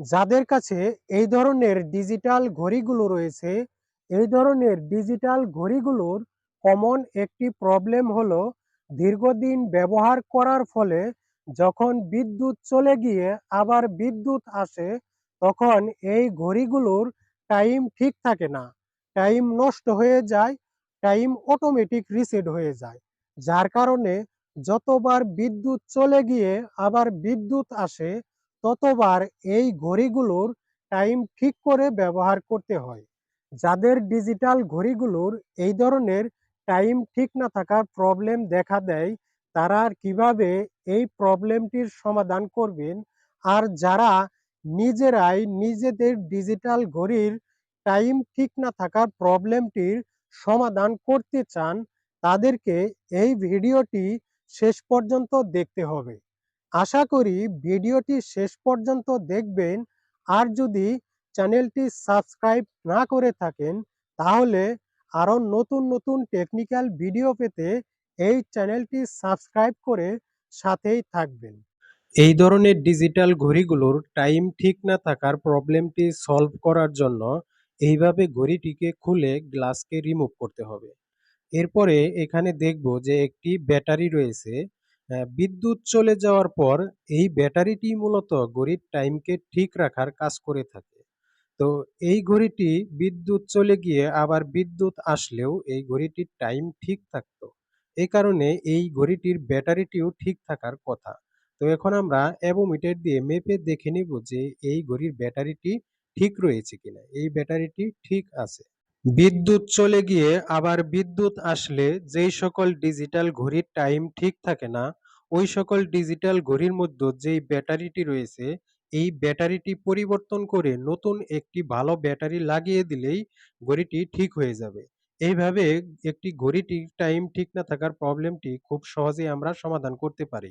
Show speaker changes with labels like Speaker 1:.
Speaker 1: যাদের কাছে এই ধরনের ডিজিটাল ঘড়িগুলো রয়েছে, এই ধরনের ডিজিটাল ঘড়িগুলোর কমন একটি প্রবলেম হলো দীর্ঘদিন ব্যবহার করার ফলে যখন বিদ্যুৎ চলে গিয়ে আবার বিদ্যুৎ আসে, তখন এই ঘড়িগুলোর টাইম ঠিক থাকে না। টাইম নষ্ট হয়ে যায় টাইম অটোমেটিক রিসেট হয়ে যায়। যার কারণে যতবার বিদ্যুৎ চলে গিয়ে আবার বিদ্যুৎ আসে ততবার এই ঘড়িগুলোর টাইম ঠিক করে ব্যবহার করতে হয়। যাদের ডিজিটাল ঘড়িগুলোর এই ধরনের টাইম ঠিক না থাকার প্রবলেম দেখা দেয়, তারা কীভাবে এই প্রবলেমটির সমাধান করবেন? আর যারা নিজেরাই নিজেদের ডিজিটাল ঘড়ির টাইম ঠিক না থাকার প্রবলেমটির সমাধান করতে চান, তাদেরকে এই ভিডিওটি শেষ পর্যন্ত দেখতে হবে। আশা করি ভিডিওটি শেষ পর্যন্ত দেখবেন। আর যদি চ্যানেলটি সাবস্ক্রাইব না করে থাকেন, তাহলে আরও নতুন নতুন টেকনিক্যাল ভিডিও পেতে এই চ্যানেলটি সাবস্ক্রাইব করে সাথেই থাকবেন। এই ধরনের ডিজিটাল ঘড়িগুলোর টাইম ঠিক না থাকার প্রবলেমটি সলভ করার জন্য এইভাবে ঘড়িটিকে খুলে গ্লাসকে রিমুভ করতে হবে। এরপরে এখানে দেখব যে একটি ব্যাটারি রয়েছে। বিদ্যুৎ চলে যাওয়ার পর এই ব্যাটারিটি মূলত ঘড়ির টাইমকে ঠিক রাখার কাজ করে থাকে। তো এই ঘড়িটি বিদ্যুৎ চলে গিয়ে আবার বিদ্যুৎ আসলেও এই ঘড়িটির টাইম ঠিক থাকতো। এই কারণে এই ঘড়িটির ব্যাটারিটিও ঠিক থাকার কথা। তো এখন আমরা অ্যাবোমিটার দিয়ে মেপে দেখে নিব যে এই ঘড়ির ব্যাটারিটি ঠিক রয়েছে কিনা। এই ব্যাটারিটি ঠিক আছে। বিদ্যুৎ চলে গিয়ে আবার বিদ্যুৎ আসলে যেই সকল ডিজিটাল ঘড়ির টাইম ঠিক থাকে না ওই সকল ডিজিটাল ঘড়ির মধ্যে যেই ব্যাটারিটি রয়েছে, এই ব্যাটারিটি পরিবর্তন করে নতুন একটি ভালো ব্যাটারি লাগিয়ে দিলেই ঘড়িটি ঠিক হয়ে যাবে। এইভাবে একটি ঘড়িটির টাইম ঠিক না থাকার প্রবলেমটি খুব সহজেই আমরা সমাধান করতে পারি।